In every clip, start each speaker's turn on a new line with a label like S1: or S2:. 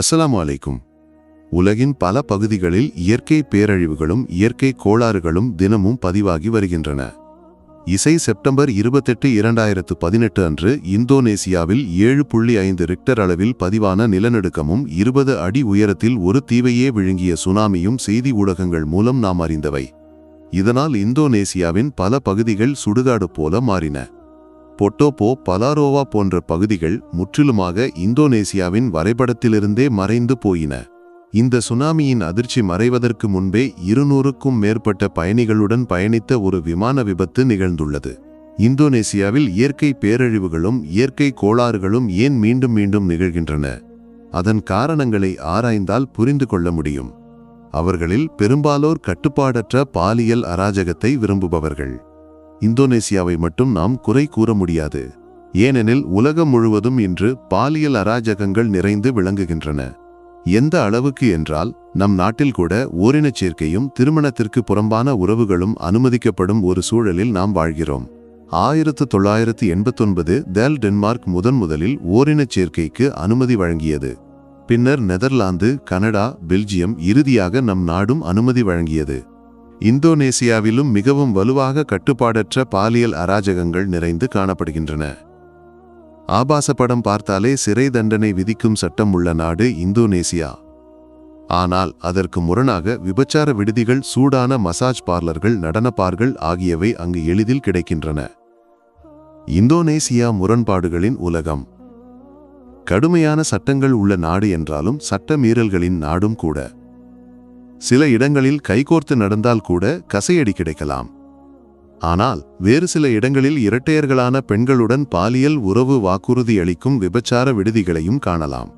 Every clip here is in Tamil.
S1: அஸ்லாம் வலைக்கும் உலகின் பல பகுதிகளில் இயற்கை பேரழிவுகளும் இயற்கை கோளாறுகளும் தினமும் பதிவாகி வருகின்றன. இசை செப்டம்பர் இருபத்தெட்டு இரண்டாயிரத்து பதினெட்டு அன்று இந்தோனேசியாவில் ஏழு புள்ளி ஐந்து ரிக்டர் அளவில் பதிவான நிலநடுக்கமும் இருபது அடி உயரத்தில் ஒரு தீவையே விழுங்கிய சுனாமியும் செய்தி ஊடகங்கள் மூலம் நாம் அறிந்தவை. இதனால் இந்தோனேசியாவின் பல பகுதிகள் சுடுகாடு போல மாறின. பொட்டோப்போ பலாரோவா போன்ற பகுதிகள் முற்றிலுமாக இந்தோனேசியாவின் வரைபடத்திலிருந்தே மறைந்து போயின. இந்த சுனாமியின் அதிர்ச்சி மறைவதற்கு முன்பே இருநூறுக்கும் மேற்பட்ட பயணிகளுடன் பயணித்த ஒரு விமான விபத்து நிகழ்ந்துள்ளது. இந்தோனேசியாவில் இயற்கை பேரழிவுகளும் இயற்கை கோளாறுகளும் ஏன் மீண்டும் மீண்டும் நிகழ்கின்றன? அதன் காரணங்களை ஆராய்ந்தால் புரிந்து கொள்ள முடியும். அவர்களில் பெரும்பாலோர் கட்டுப்பாடற்ற பாலியல் அராஜகத்தை விரும்புபவர்கள். இந்தோனேசியாவை மட்டும் நாம் குறை கூற முடியாது. ஏனெனில் உலகம் முழுவதும் இன்று பாலியல் அராஜகங்கள் நிறைந்து விளங்குகின்றன. எந்த அளவுக்கு என்றால் நம் நாட்டில் கூட ஓரினச் சேர்க்கையும் திருமணத்திற்கு புறம்பான உறவுகளும் அனுமதிக்கப்படும் ஒரு சூழலில் நாம் வாழ்கிறோம். ஆயிரத்து தொள்ளாயிரத்து எண்பத்தொன்பது தெல் டென்மார்க் முதன் முதலில் ஓரினச் சேர்க்கைக்கு அனுமதி வழங்கியது. பின்னர் நெதர்லாந்து கனடா பெல்ஜியம் இறுதியாக நம் நாடும் அனுமதி வழங்கியது. இந்தோனேசியாவிலும் மிகவும் வலுவாக கட்டுப்பாடற்ற பாலியல் அராஜகங்கள் நிறைந்து காணப்படுகின்றன. ஆபாச படம் பார்த்தாலே சிறை தண்டனை விதிக்கும் சட்டம் உள்ள நாடு இந்தோனேசியா. ஆனால் அதற்கு முரணாக விபச்சார விடுதிகள் சூடான மசாஜ் பார்லர்கள் நடனப்பார்கள் ஆகியவை அங்கு எளிதில் கிடைக்கின்றன. இந்தோனேசியா முரண்பாடுகளின் உலகம். கடுமையான சட்டங்கள் உள்ள நாடு என்றாலும் சட்ட மீறல்களின் நாடும் கூட. சில இடங்களில் கைகோர்த்து நடந்தால் கூட கசையடி கிடைக்கலாம். ஆனால் வேறு சில இடங்களில் இரட்டையர்களான பெண்களுடன் பாலியல் உறவு வாக்குறுதி அளிக்கும் விபச்சார விடுதிகளையும் காணலாம்.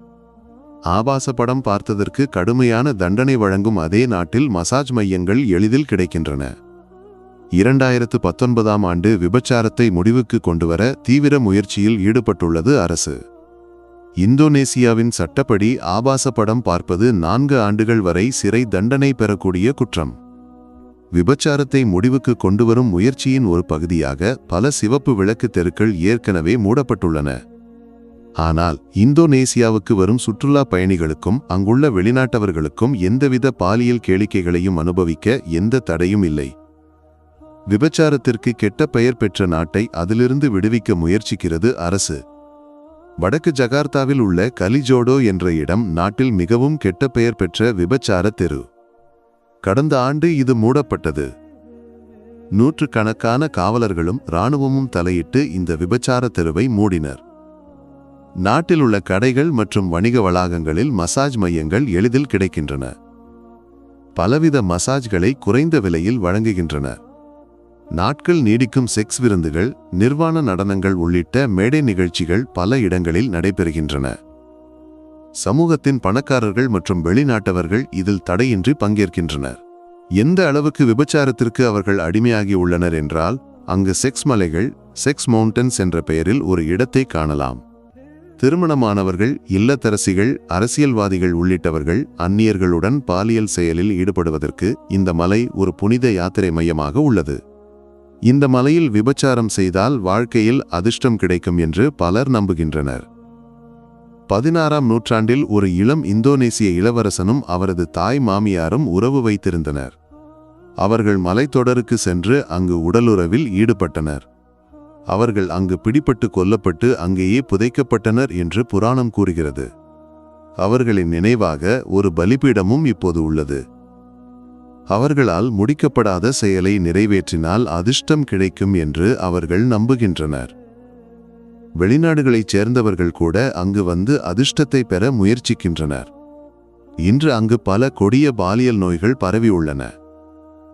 S1: ஆபாச படம் பார்த்ததற்கு கடுமையான தண்டனை வழங்கும் அதே நாட்டில் மசாஜ் மையங்கள் எளிதில் கிடைக்கின்றன. இரண்டாயிரத்து பத்தொன்பதாம் ஆண்டு விபச்சாரத்தை முடிவுக்கு கொண்டுவர தீவிர முயற்சியில் ஈடுபட்டுள்ளது அரசு. இந்தோனேசியாவின் சட்டப்படி ஆபாச படம் பார்ப்பது நான்கு ஆண்டுகள் வரை சிறை தண்டனை பெறக்கூடிய குற்றம். விபச்சாரத்தை முடிவுக்கு கொண்டுவரும் முயற்சியின் ஒரு பகுதியாக பல சிவப்பு விளக்கு தெருக்கள் ஏற்கனவே மூடப்பட்டுள்ளன. ஆனால் இந்தோனேசியாவுக்கு வரும் சுற்றுலா பயணிகளுக்கும் அங்குள்ள வெளிநாட்டவர்களுக்கும் எந்தவித பாலியல் கேளிக்கைகளையும் அனுபவிக்க எந்த தடையும் இல்லை. விபச்சாரத்திற்கு கெட்ட பெயர் பெற்ற நாட்டை அதிலிருந்து விடுவிக்க முயற்சிக்கிறது அரசு. வடக்கு ஜகார்த்தாவில் உள்ள கலிஜோடோ என்ற இடம் நாட்டில் மிகவும் கெட்ட பெயர் பெற்ற விபச்சார தெரு. கடந்த ஆண்டு இது மூடப்பட்டது. நூற்றுக்கணக்கான காவலர்களும் இராணுவமும் தலையிட்டு இந்த விபச்சார தெருவை மூடினர். நாட்டில் உள்ள கடைகள் மற்றும் வணிக வளாகங்களில் மசாஜ் மையங்கள் எளிதில் கிடைக்கின்றன. பலவித மசாஜ்களை குறைந்த விலையில் வழங்குகின்றன. நாட்கள் நீடிக்கும் செக்ஸ் விருந்துகள் நிர்வாண நடனங்கள் உள்ளிட்ட மேடை நிகழ்ச்சிகள் பல இடங்களில் நடைபெறுகின்றன. சமூகத்தின் பணக்காரர்கள் மற்றும் வெளிநாட்டவர்கள் இதில் தடையின்றி பங்கேற்கின்றனர். எந்த அளவுக்கு விபச்சாரத்திற்கு அவர்கள் அடிமையாகி உள்ளனர் என்றால் அங்கு செக்ஸ் மலைகள் செக்ஸ் மவுண்டன்ஸ் என்ற பெயரில் ஒரு இடத்தை காணலாம். திருமணமானவர்கள் இல்லத்தரசிகள் அரசியல்வாதிகள் உள்ளிட்டவர்கள் அந்நியர்களுடன் பாலியல் செயலில் ஈடுபடுவதற்கு இந்த மலை ஒரு புனித யாத்திரை மையமாக உள்ளது. இந்த மலையில் விபச்சாரம் செய்தால் வாழ்க்கையில் அதிர்ஷ்டம் கிடைக்கும் என்று பலர் நம்புகின்றனர். பதினாறாம் நூற்றாண்டில் ஒரு இளம் இந்தோனேசிய இளவரசனும் அவரது தாய் மாமியாரும் உறவு வைத்திருந்தனர். அவர்கள் மலைத்தொடருக்கு சென்று அங்கு உடலுறவில் ஈடுபட்டனர். அவர்கள் அங்கு பிடிபட்டு கொல்லப்பட்டு அங்கேயே புதைக்கப்பட்டனர் என்று புராணம் கூறுகிறது. அவர்களின் நினைவாக ஒரு பலிபீடமும் இப்போது உள்ளது. அவர்களால் முடிக்கப்படாத செயலை நிறைவேற்றினால் அதிர்ஷ்டம் கிடைக்கும் என்று அவர்கள் நம்புகின்றனர். வெளிநாடுகளைச் சேர்ந்தவர்கள் கூட அங்கு வந்து அதிர்ஷ்டத்தை பெற முயற்சிக்கின்றனர். இன்று அங்கு பல கொடிய பாலியல் நோய்கள் பரவியுள்ளன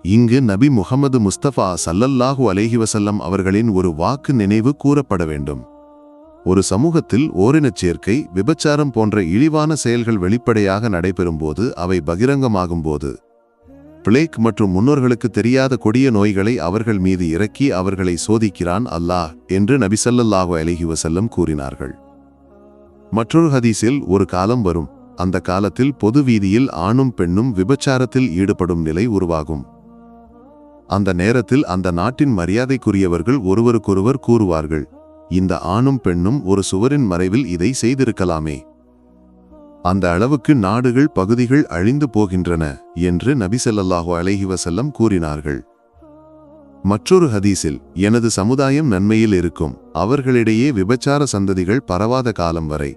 S1: இங்கு நபி முகமது முஸ்தபா சல்லல்லாஹு அலேஹிவசல்லம் அவர்களின் ஒரு வாக்கு நினைவு கூறப்பட வேண்டும். ஒரு சமூகத்தில் ஓரினச் சேர்க்கை விபச்சாரம் போன்ற இழிவான செயல்கள் வெளிப்படையாக நடைபெறும்போது அவை பகிரங்கமாகும்போது பிளேக் மற்றும் முன்னோர்களுக்கு தெரியாத கொடிய நோய்களை அவர்கள் மீது இறக்கி அவர்களை சோதிக்கிறான் அல்லாஹ் என்று நபிசல்லாஹு அலஹி வசல்லம் கூறினார்கள். மற்றொரு ஹதீஸில் ஒரு காலம் வரும். அந்த காலத்தில் பொது வீதியில் ஆணும் பெண்ணும் விபச்சாரத்தில் ஈடுபடும் நிலை உருவாகும். அந்த நேரத்தில் அந்த நாட்டின் மரியாதைக்குரியவர்கள் ஒருவருக்கொருவர் கூறுவார்கள். இந்த ஆணும் பெண்ணும் ஒரு சுவரின் மறைவில் இதை செய்திருக்கலாமே. அந்த அளவுக்கு நாடுகள் பகுதிகள் அழிந்து போகின்றன என்று நபிசல்லாஹு அலஹி வசல்லம் கூறினார்கள். மற்றொரு ஹதீஸில் எனது சமுதாயம் நன்மையில் இருக்கும். அவர்களிடையே விபச்சார சந்ததிகள் பரவாத காலம் வரை.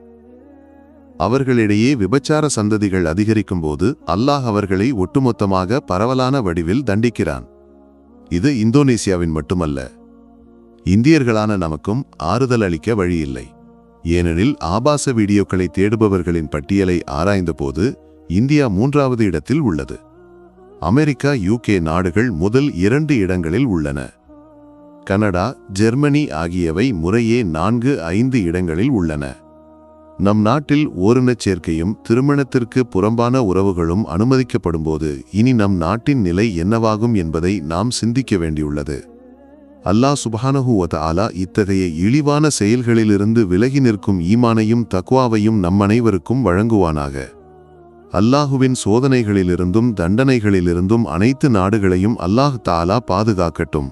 S1: அவர்களிடையே விபச்சார சந்ததிகள் அதிகரிக்கும்போது அல்லாஹ் அவர்களை ஒட்டுமொத்தமாக பரவலான வடிவில் தண்டிக்கிறான். இது இந்தோனேசியாவின் மட்டுமல்ல. இந்தியர்களான நமக்கும் ஆறுதல் அளிக்க வழியில்லை. ஏனெனில் ஆபாச வீடியோக்களை தேடுபவர்களின் பட்டியலை ஆராய்ந்தபோது இந்தியா மூன்றாவது இடத்தில் உள்ளது. அமெரிக்கா யூகே நாடுகள் முதல் இரண்டு இடங்களில் உள்ளன. கனடா ஜெர்மனி ஆகியவை முறையே நான்கு ஐந்து இடங்களில் உள்ளன. நம் நாட்டில் ஓரினச் சேர்க்கையும் திருமணத்திற்கு புறம்பான உறவுகளும் அனுமதிக்கப்படும்போது இனி நம் நாட்டின் நிலை என்னவாகும் என்பதை நாம் சிந்திக்க வேண்டியுள்ளது. அல்லாஹ் சுப்ஹானஹு ஆலா இத்தகைய இழிவான செயல்களிலிருந்து விலகி நிற்கும் ஈமானையும் தக்வாவையும் நம்மனைவருக்கும் வழங்குவானாக. அல்லாஹுவின் சோதனைகளிலிருந்தும் தண்டனைகளிலிருந்தும் அனைத்து நாடுகளையும் அல்லாஹ் தாலா பாதுகாக்கட்டும்.